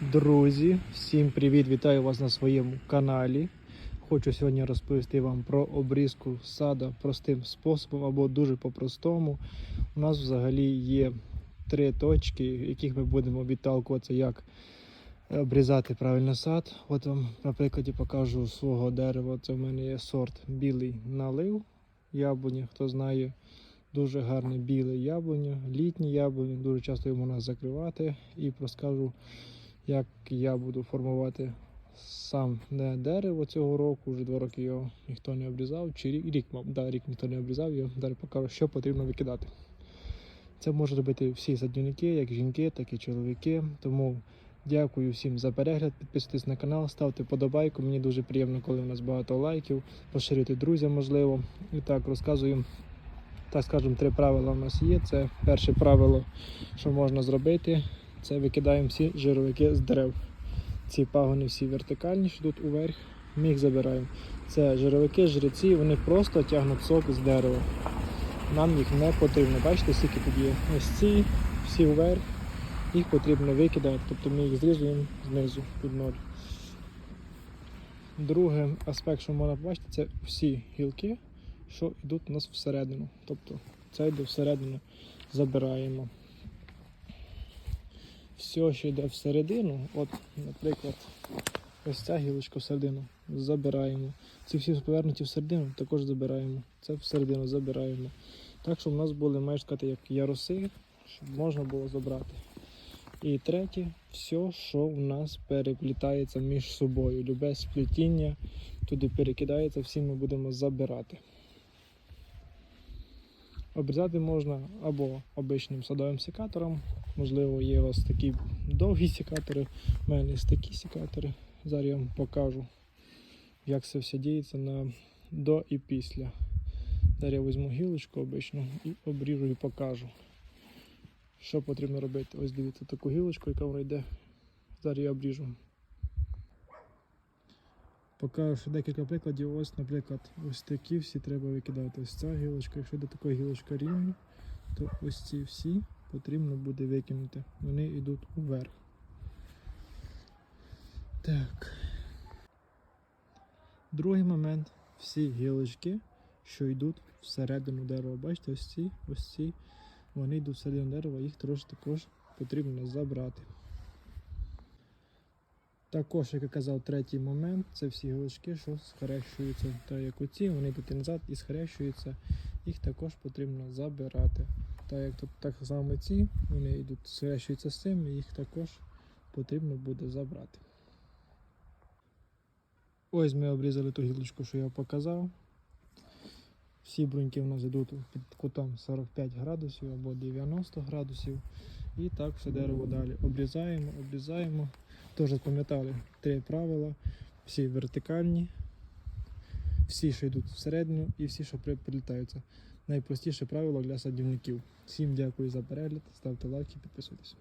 Друзі, всім привіт! Вітаю вас на своєму каналі. Хочу сьогодні розповісти вам про обрізку сада простим способом або дуже по-простому. У нас взагалі є три точки, яких ми будемо відталкуватися, як обрізати правильно сад. От вам на прикладі покажу свого дерева. Це в мене є сорт білий налив яблуні. Хто знає, дуже гарне біле яблуня, літні яблуні. Дуже часто його можна закривати і розкажу як я буду формувати сам не дерево цього року, вже два роки його ніхто не обрізав, чи рік, рік, да, рік ніхто не обрізав його, далі покажу, що потрібно викидати. Це можуть робити всі садівники, як жінки, так і чоловіки. Тому дякую всім за перегляд. Підписуйтесь на канал, ставте подобайку. Мені дуже приємно, коли у нас багато лайків. Поширюйте друзям, можливо. І так розказуємо. Так скажемо, три правила у нас є. Це перше правило, що можна зробити це викидаємо всі жировики з дерев. Ці пагони всі вертикальні, що йдуть уверх, ми їх забираємо. Це жировики, жреці, вони просто тягнуть сок з дерева. Нам їх не потрібно. Бачите, скільки тут є? Ось ці, всі вверх, їх потрібно викидати, тобто ми їх зрізуємо знизу під ноль. Другий аспект, що можна побачити, це всі гілки, що йдуть у нас всередину. Тобто це йде всередину, забираємо все, що йде всередину, от, наприклад, ось ця гілочка всередину забираємо. Ці всі повернуті всередину також забираємо. Це всередину забираємо. Так, щоб у нас були, майже сказати, як яруси, щоб можна було забрати. І третє, все, що у нас переплітається між собою. Любе сплетіння туди перекидається, всі ми будемо забирати. Обрізати можна або обичним садовим секатором, можливо, є у вас такі довгі секатори, у мене є такі секатори. Зараз я вам покажу, як це все діється на до і після. Зараз я візьму гілочку обичну і обріжу і покажу, що потрібно робити. Ось дивіться таку гілочку, яка вона йде. Зараз я обріжу. Покажу ще декілька прикладів. Ось, наприклад, ось такі всі треба викидати. Ось ця гілочка. Якщо до така гілочка рівна, то ось ці всі потрібно буде викинути. Вони йдуть уверх. Так. Другий момент. Всі гілочки, що йдуть всередину дерева. Бачите, ось ці, ось ці, вони йдуть всередину дерева, їх трошки також потрібно забрати. Також, як я казав, третій момент це всі гілочки, що схрещуються. Та як оці, вони йдуть назад і схрещуються, їх також потрібно забирати. Так як тут так само ці, вони йдуть, схрещуються з цим, і їх також потрібно буде забрати. Ось ми обрізали ту гілочку, що я показав. Всі бруньки в нас йдуть під кутом 45 градусів або 90 градусів. І так все дерево далі обрізаємо, обрізаємо. Теж пам'ятали три правила. Всі вертикальні, всі, що йдуть всередину, і всі, що прилітаються. Найпростіше правило для садівників. Всім дякую за перегляд, ставте лайки, підписуйтесь.